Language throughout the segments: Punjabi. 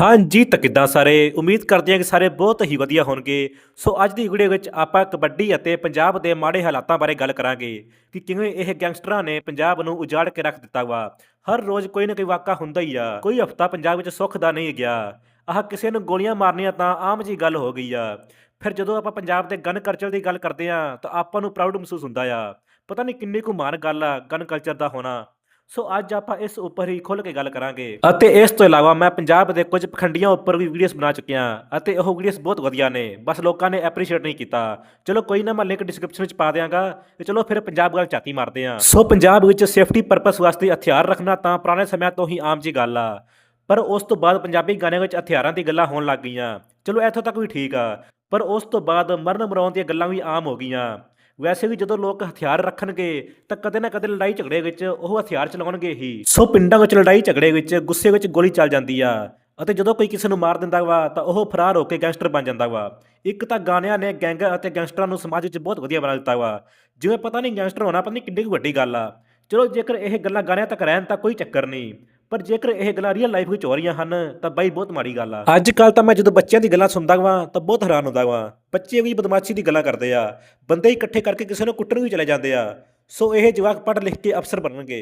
ਹਾਂਜੀ, ਤਾਂ ਕਿੱਦਾਂ ਸਾਰੇ? ਉਮੀਦ ਕਰਦੇ ਹਾਂ ਕਿ ਸਾਰੇ ਬਹੁਤ ਹੀ ਵਧੀਆ ਹੋਣਗੇ। ਸੋ ਅੱਜ ਦੀ ਵੀਡੀਓ ਵਿੱਚ ਆਪਾਂ ਕਬੱਡੀ ਅਤੇ ਪੰਜਾਬ ਦੇ ਮਾੜੇ ਹਾਲਾਤਾਂ ਬਾਰੇ ਗੱਲ ਕਰਾਂਗੇ ਕਿ ਕਿਵੇਂ ਇਹ ਗੈਂਗਸਟਰਾਂ ਨੇ ਪੰਜਾਬ ਨੂੰ ਉਜਾੜ ਕੇ ਰੱਖ ਦਿੱਤਾ ਵਾ। ਹਰ ਰੋਜ਼ ਕੋਈ ਨਾ ਕੋਈ ਵਾਕਾ ਹੁੰਦਾ ਹੀ ਆ। ਕੋਈ ਹਫਤਾ ਪੰਜਾਬ ਵਿੱਚ ਸੁੱਖ ਦਾ ਨਹੀਂ ਗਿਆ। ਆਹ ਕਿਸੇ ਨੂੰ ਗੋਲੀਆਂ ਮਾਰਨੀਆਂ ਤਾਂ ਆਮ ਜੀ ਗੱਲ ਹੋ ਗਈ ਆ। ਫਿਰ ਜਦੋਂ ਆਪਾਂ ਪੰਜਾਬ ਦੇ ਗਨ ਕਲਚਰ ਦੀ ਗੱਲ ਕਰਦੇ ਆ ਤਾਂ ਆਪਾਂ ਨੂੰ ਪ੍ਰਾਊਡ ਮਹਿਸੂਸ ਹੁੰਦਾ ਆ। ਪਤਾ ਨਹੀਂ ਕਿੰਨੀ ਕੁ ਮਾਨ ਗੱਲ ਆ ਗਨ ਕਲਚਰ ਦਾ ਹੋਣਾ। ਸੋ ਅੱਜ ਆਪਾਂ ਇਸ ਉੱਪਰ ਹੀ ਖੁੱਲ੍ਹ ਕੇ ਗੱਲ ਕਰਾਂਗੇ। ਅਤੇ ਇਸ ਤੋਂ ਇਲਾਵਾ ਮੈਂ ਪੰਜਾਬ ਦੇ ਕੁਝ ਪਖੰਡੀਆਂ ਉੱਪਰ ਵੀ ਵੀਡੀਓਜ਼ ਬਣਾ ਚੁੱਕਿਆ ਅਤੇ ਉਹ ਵੀਡੀਓਜ਼ ਬਹੁਤ ਵਧੀਆ ਨੇ। ਬਸ ਲੋਕਾਂ ਨੇ ਐਪਰੀਸ਼ੀਏਟ ਨਹੀਂ ਕੀਤਾ। ਚਲੋ ਕੋਈ ਨਾ ਮੈਂ ਲਿੰਕ ਡਿਸਕ੍ਰਿਪਸ਼ਨ ਵਿੱਚ ਪਾ ਦਿਆਂਗਾ ਤੇ ਚਲੋ ਫਿਰ ਪੰਜਾਬ ਗੱਲ ਝਾਤੀ ਮਾਰਦੇ ਹਾਂ। ਸੋ ਪੰਜਾਬ ਵਿੱਚ ਸੇਫਟੀ ਪਰਪਸ ਵਾਸਤੇ ਹਥਿਆਰ ਰੱਖਣਾ ਤਾਂ ਪੁਰਾਣੇ ਸਮਿਆਂ ਤੋਂ ਹੀ ਆਮ ਜੀ ਗੱਲ ਆ। ਪਰ ਉਸ ਤੋਂ ਬਾਅਦ ਪੰਜਾਬੀ ਗਾਣਿਆਂ ਵਿੱਚ ਹਥਿਆਰਾਂ ਦੀ ਗੱਲਾਂ ਹੋਣ ਲੱਗ ਗਈਆਂ। ਚਲੋ ਇੱਥੋਂ ਤੱਕ ਵੀ ਠੀਕ ਆ। ਪਰ ਉਸ ਤੋਂ ਬਾਅਦ ਮਰਨ ਮਰਾਉਣ ਦੀਆਂ ਗੱਲਾਂ ਵੀ ਆਮ ਹੋ ਗਈਆਂ। ਵੈਸੇ ਵੀ ਜਦੋਂ ਲੋਕ ਹਥਿਆਰ ਰੱਖਣਗੇ ਤਾਂ ਕਦੇ ਨਾ ਕਦੇ ਲੜਾਈ ਝਗੜੇ ਵਿੱਚ ਉਹ ਹਥਿਆਰ ਚਲਾਉਣਗੇ ਹੀ। ਸੋ ਪਿੰਡਾਂ ਵਿੱਚ ਲੜਾਈ ਝਗੜੇ ਵਿੱਚ ਗੁੱਸੇ ਵਿੱਚ ਗੋਲੀ ਚੱਲ ਜਾਂਦੀ ਆ ਅਤੇ ਜਦੋਂ ਕੋਈ ਕਿਸੇ ਨੂੰ ਮਾਰ ਦਿੰਦਾ ਵਾ ਤਾਂ ਉਹ ਫਰਾਰ ਹੋ ਕੇ ਗੈਂਗਸਟਰ ਬਣ ਜਾਂਦਾ ਵਾ। ਇੱਕ ਤਾਂ ਗਾਣਿਆਂ ਨੇ ਗੈਂਗ ਅਤੇ ਗੈਂਗਸਟਰਾਂ ਨੂੰ ਸਮਾਜ ਵਿੱਚ ਬਹੁਤ ਵਧੀਆ ਬਣਾ ਦਿੱਤਾ ਵਾ। ਜਿਵੇਂ ਪਤਾ ਨਹੀਂ ਗੈਂਗਸਟਰ ਹੋਣਾ ਪਤਾ ਨਹੀਂ ਕਿੰਨੀ ਕੁ ਵੱਡੀ ਗੱਲ ਆ। ਚਲੋ ਜੇਕਰ ਇਹ ਗੱਲਾਂ ਗਾਣਿਆਂ ਤੱਕ ਰਹਿਣ ਤਾਂ ਕੋਈ ਚੱਕਰ ਨਹੀਂ। ਪਰ ਜੇਕਰ ਇਹ ਗੱਲਾਂ ਰੀਅਲ ਲਾਈਫ ਵਿੱਚ ਹੋ ਰਹੀਆਂ ਹਨ, ਤਾਂ ਬਾਈ ਬਹੁਤ ਮਾੜੀ ਗੱਲ ਆ। ਅੱਜ ਕੱਲ ਤਾਂ ਮੈਂ ਜਦੋਂ ਬੱਚਿਆਂ ਦੀ ਗੱਲਾਂ ਸੁਣਦਾ ਵਾਂ, ਤਾਂ ਬਹੁਤ ਹੈਰਾਨ ਹੁੰਦਾ ਵਾਂ। ਬੱਚੇ ਵੀ ਬਦਮਾਸ਼ੀ ਦੀ ਗੱਲਾਂ ਕਰਦੇ ਆ। ਬੰਦੇ ਇਕੱਠੇ ਕਰਕੇ ਕਿਸੇ ਨੂੰ ਕੁੱਟਣ ਵੀ ਚਲੇ ਜਾਂਦੇ ਆ। ਸੋ ਇਹ ਜਵਾਕ ਪੜ੍ਹ ਲਿਖ ਕੇ ਅਫਸਰ ਬਣਨਗੇ।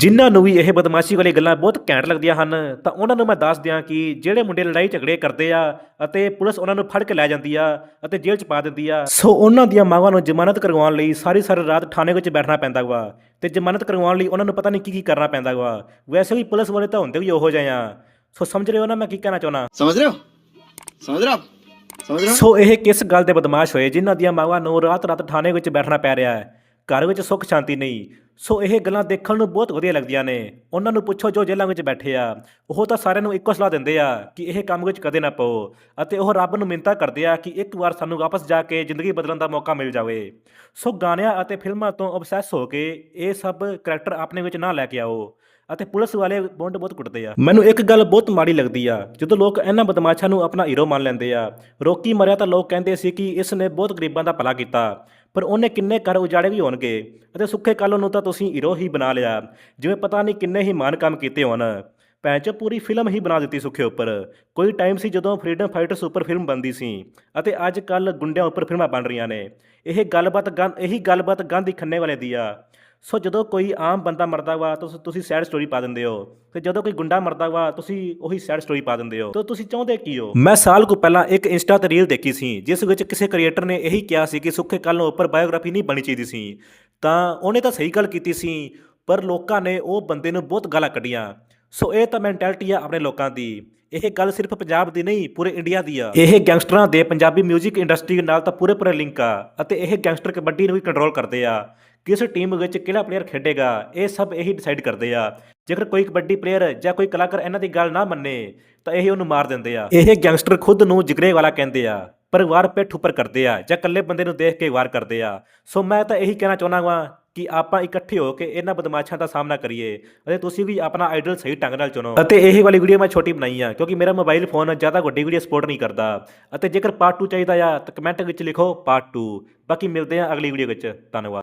ਜਿਨ੍ਹਾਂ ਨੂੰ ਵੀ ਇਹ ਬਦਮਾਸ਼ੀ ਵਾਲੀ ਗੱਲਾਂ ਬਹੁਤ ਘੈਂਟ ਲੱਗਦੀਆਂ ਹਨ ਤਾਂ ਉਹਨਾਂ ਨੂੰ ਮੈਂ ਦੱਸ ਦਿਆਂ ਕਿ ਜਿਹੜੇ ਮੁੰਡੇ ਲੜਾਈ ਝਗੜੇ ਕਰਦੇ ਆ ਅਤੇ ਪੁਲਿਸ ਉਹਨਾਂ ਨੂੰ ਫੜ ਕੇ ਲੈ ਜਾਂਦੀ ਆ ਅਤੇ ਜੇਲ੍ਹ 'ਚ ਪਾ ਦਿੰਦੀ ਆ। ਸੋ ਉਹਨਾਂ ਦੀਆਂ ਮਾਵਾਂ ਨੂੰ ਜ਼ਮਾਨਤ ਕਰਵਾਉਣ ਲਈ ਸਾਰੀ ਸਾਰੀ ਰਾਤ ਥਾਣੇ ਵਿੱਚ ਬੈਠਣਾ ਪੈਂਦਾ ਵਾ ਤੇ ਜ਼ਮਾਨਤ ਕਰਵਾਉਣ ਲਈ ਉਹਨਾਂ ਨੂੰ ਪਤਾ ਨਹੀਂ ਕੀ ਕੀ ਕਰਨਾ ਪੈਂਦਾ ਵਾ। ਵੈਸੇ ਵੀ ਪੁਲਿਸ ਵਾਲੇ ਤਾਂ ਹੁੰਦੇ ਵੀ ਉਹੋ ਜਿਹੇ ਆ। ਸੋ ਸਮਝ ਰਹੇ ਹੋ ਨਾ ਮੈਂ ਕੀ ਕਹਿਣਾ ਚਾਹੁੰਦਾ? ਸਮਝ ਰਹੇ ਹੋ? ਸਮਝ ਰਹੇ ਹੋ? ਸਮਝ ਰਹੇ ਹੋ? ਸੋ ਇਹ ਕਿਸ ਗੱਲ ਦੇ ਬਦਮਾਸ਼ ਹੋਏ ਜਿਨ੍ਹਾਂ ਦੀਆਂ ਮਾਵਾਂ ਨੂੰ ਰਾਤ ਰਾਤ ਥਾਣੇ ਵਿੱਚ ਬੈਠਣਾ ਪੈ ਰਿਹਾ ਹੈ? ਘਰ ਵਿੱਚ ਸੁੱਖ ਸ਼ਾਂਤੀ ਨਹੀਂ। ਸੋ ਇਹ ਗੱਲਾਂ ਦੇਖਣ ਨੂੰ ਬਹੁਤ ਵਧੀਆ ਲੱਗਦੀਆਂ ਨੇ। ਉਹਨਾਂ ਨੂੰ ਪੁੱਛੋ ਜੋ ਜੇਲ੍ਹਾਂ ਵਿੱਚ ਬੈਠੇ ਆ। ਉਹ ਤਾਂ ਸਾਰਿਆਂ ਨੂੰ ਇੱਕੋ ਸਲਾਹ ਦਿੰਦੇ ਆ ਕਿ ਇਹ ਕੰਮ ਵਿੱਚ ਕਦੇ ਨਾ ਪਾਓ ਅਤੇ ਉਹ ਰੱਬ ਨੂੰ ਮਿੰਤਾ ਕਰਦੇ ਆ ਕਿ ਇੱਕ ਵਾਰ ਸਾਨੂੰ ਵਾਪਸ ਜਾ ਕੇ ਜ਼ਿੰਦਗੀ ਬਦਲਣ ਦਾ ਮੌਕਾ ਮਿਲ ਜਾਵੇ। ਸੋ ਗਾਣਿਆਂ ਅਤੇ ਫਿਲਮਾਂ ਤੋਂ ਅਬਸੈਸ ਹੋ ਕੇ ਇਹ ਸਭ ਕਰੈਕਟਰ ਆਪਣੇ ਵਿੱਚ ਨਾ ਲੈ ਕੇ ਆਓ। ਅਤੇ ਪੁਲਿਸ ਵਾਲੇ ਬੌਂਡ ਬਹੁਤ ਕੁੱਟਦੇ ਆ। ਮੈਨੂੰ ਇੱਕ ਗੱਲ ਬਹੁਤ ਮਾੜੀ ਲੱਗਦੀ ਆ। ਜਦੋਂ ਲੋਕ ਇਹਨਾਂ ਬਦਮਾਸ਼ਾਂ ਨੂੰ ਆਪਣਾ ਹੀਰੋ ਮੰਨ ਲੈਂਦੇ ਆ। ਰੋਕੀ ਮਰਿਆ ਤਾਂ ਲੋਕ ਕਹਿੰਦੇ ਸੀ ਕਿ ਇਸ ਨੇ ਬਹੁਤ ਗਰੀਬਾਂ ਦਾ ਭਲਾ ਕੀਤਾ। ਪਰ ਉਹਨੇ ਕਿੰਨੇ ਘਰ ਉਜਾੜੇ ਵੀ ਹੋਣਗੇ। ਅਤੇ ਸੁੱਖੇ ਕੱਲ ਨੂੰ ਤਾਂ ਤੁਸੀਂ ਹੀਰੋ ਹੀ ਬਣਾ ਲਿਆ। ਜਿਵੇਂ ਪਤਾ ਨਹੀਂ ਕਿੰਨੇ ਹੀ ਮਾਨ ਕੰਮ ਕੀਤੇ ਹੋਣ। ਭੈਣ ਚੋ, ਪੂਰੀ ਫਿਲਮ ਹੀ ਬਣਾ ਦਿੱਤੀ ਸੁੱਖੇ ਉੱਪਰ। ਕੋਈ ਟਾਈਮ ਸੀ ਜਦੋਂ ਫਰੀडम ਫਾਈਟਰਸ ਉੱਪਰ ਫਿਲਮ ਬਣਦੀ ਸੀ। ਅਤੇ ਅੱਜ ਕੱਲ ਗੁੰਡਿਆਂ ਉੱਪਰ ਫਿਲਮਾਂ ਬਣ ਰਹੀਆਂ ਨੇ। ਇਹ ਗੱਲਬਾਤ ਗੰ ਇਹੀ ਗੱਲਬਾਤ ਗਾਂਧੀ ਖੰਨੇ ਵਾਲੇ ਦੀ ਆ। ਸੋ ਜਦੋਂ ਕੋਈ ਆਮ ਬੰਦਾ ਮਰਦਾ ਵਾ ਤੁਸੀਂ ਤੁਸੀਂ ਸੈਡ ਸਟੋਰੀ ਪਾ ਦਿੰਦੇ ਹੋ। ਤੇ ਜਦੋਂ ਕੋਈ ਗੁੰਡਾ ਮਰਦਾ ਵਾ, ਤੁਸੀਂ ਉਹੀ ਸੈਡ ਸਟੋਰੀ ਪਾ ਦਿੰਦੇ ਹੋ। ਤਾਂ ਤੁਸੀਂ ਚਾਹੁੰਦੇ ਕੀ ਹੋ? ਮੈਂ ਸਾਲ ਕੁ ਪਹਿਲਾਂ ਇੱਕ ਇੰਸਟਾ ਤੇ ਰੀਲ ਦੇਖੀ ਸੀ, ਜਿਸ ਵਿੱਚ ਕਿਸੇ ਕ੍ਰੀਏਟਰ ਨੇ ਇਹੀ ਕਿਹਾ ਸੀ ਕਿ ਸੁੱਖੇ ਕੱਲ ਨੂੰ ਉੱਪਰ ਬਾਇਓਗ੍ਰਾਫੀ ਨਹੀਂ ਬਣੀ ਚਾਹੀਦੀ ਸੀ। ਤਾਂ ਉਹਨੇ ਤਾਂ ਸਹੀ ਗੱਲ ਕੀਤੀ ਸੀ, ਪਰ ਲੋਕਾਂ ਨੇ ਉਹ ਬੰਦੇ ਨੂੰ ਬਹੁਤ ਗਾਲਾਂ ਕੱਢੀਆਂ। ਸੋ ਇਹ ਤਾਂ ਮੈਂਟੈਲਿਟੀ ਆ ਆਪਣੇ ਲੋਕਾਂ ਦੀ। ਇਹ ਗੱਲ ਸਿਰਫ ਪੰਜਾਬ ਦੀ ਨਹੀਂ, ਪੂਰੇ ਇੰਡੀਆ ਦੀ ਆ। ਇਹ ਗੈਂਗਸਟਰਾਂ ਦੇ ਪੰਜਾਬੀ 뮤직 ਇੰਡਸਟਰੀ ਨਾਲ ਤਾਂ ਪੂਰੇ ਪੂਰੇ ਲਿੰਕ ਆ, ਅਤੇ ਇਹ ਗੈਂਗਸਟਰ ਕਬੱਡੀ ਨੂੰ ਵੀ ਕੰਟਰੋਲ ਕਰਦੇ ਆ। ਕਿਸ ਟੀਮ ਵਿੱਚ ਕਿਹੜਾ ਪਲੇਅਰ ਖੇਡੇਗਾ, ਇਹ ਸਭ ਇਹੀ ਡਿਸਾਈਡ ਕਰਦੇ ਆ। ਜੇਕਰ ਕੋਈ ਕਬੱਡੀ ਪਲੇਅਰ ਜਾਂ ਕੋਈ ਕਲਾਕਾਰ ਇਹਨਾਂ ਦੀ ਗੱਲ ਨਾ ਮੰਨੇ, ਤਾਂ ਇਹ ਉਹਨੂੰ ਮਾਰ ਦਿੰਦੇ ਆ। ਇਹ ਗੈਂਗਸਟਰ ਖੁਦ ਨੂੰ ਜਿਗਰੇ ਵਾਲਾ ਕਹਿੰਦੇ ਆ ਪਰ ਵਾਰ ਪਿੱਠ ਉੱਪਰ ਕਰਦੇ ਆ ਜਾਂ ਇਕੱਲੇ ਬੰਦੇ ਨੂੰ ਦੇਖ ਕੇ ਵਾਰ ਕਰਦੇ ਆ। ਸੋ ਮੈਂ ਤਾਂ ਇਹੀ ਕਹਿਣਾ ਚਾਹੁੰਦਾ ਵਾਂ ਕਿ ਆਪਾਂ ਇਕੱਠੇ ਹੋ ਕੇ ਇਹਨਾਂ ਬਦਮਾਸ਼ਾਂ ਦਾ ਸਾਹਮਣਾ ਕਰੀਏ ਅਤੇ ਤੁਸੀਂ ਵੀ ਆਪਣਾ ਆਈਡਲ ਸਹੀ ਢੰਗ ਨਾਲ ਚੁਣੋ। ਅਤੇ ਇਹ ਵਾਲੀ ਵੀਡੀਓ ਮੈਂ ਛੋਟੀ ਬਣਾਈ ਆ, ਕਿਉਂਕਿ ਮੇਰਾ ਮੋਬਾਈਲ ਫੋਨ ਜ਼ਿਆਦਾ ਵੱਡੀ ਵੀਡੀਓ ਸਪੋਰਟ ਨਹੀਂ ਕਰਦਾ। ਅਤੇ ਜੇਕਰ ਪਾਰਟ 2 ਚਾਹੀਦਾ ਆ, ਤਾਂ ਕਮੈਂਟ ਵਿੱਚ ਲਿਖੋ ਪਾਰਟ 2 ਬਾਕੀ ਮਿਲਦੇ ਆ ਅਗਲੀ ਵੀਡੀਓ ਵਿੱਚ। ਧੰਨਵਾਦ।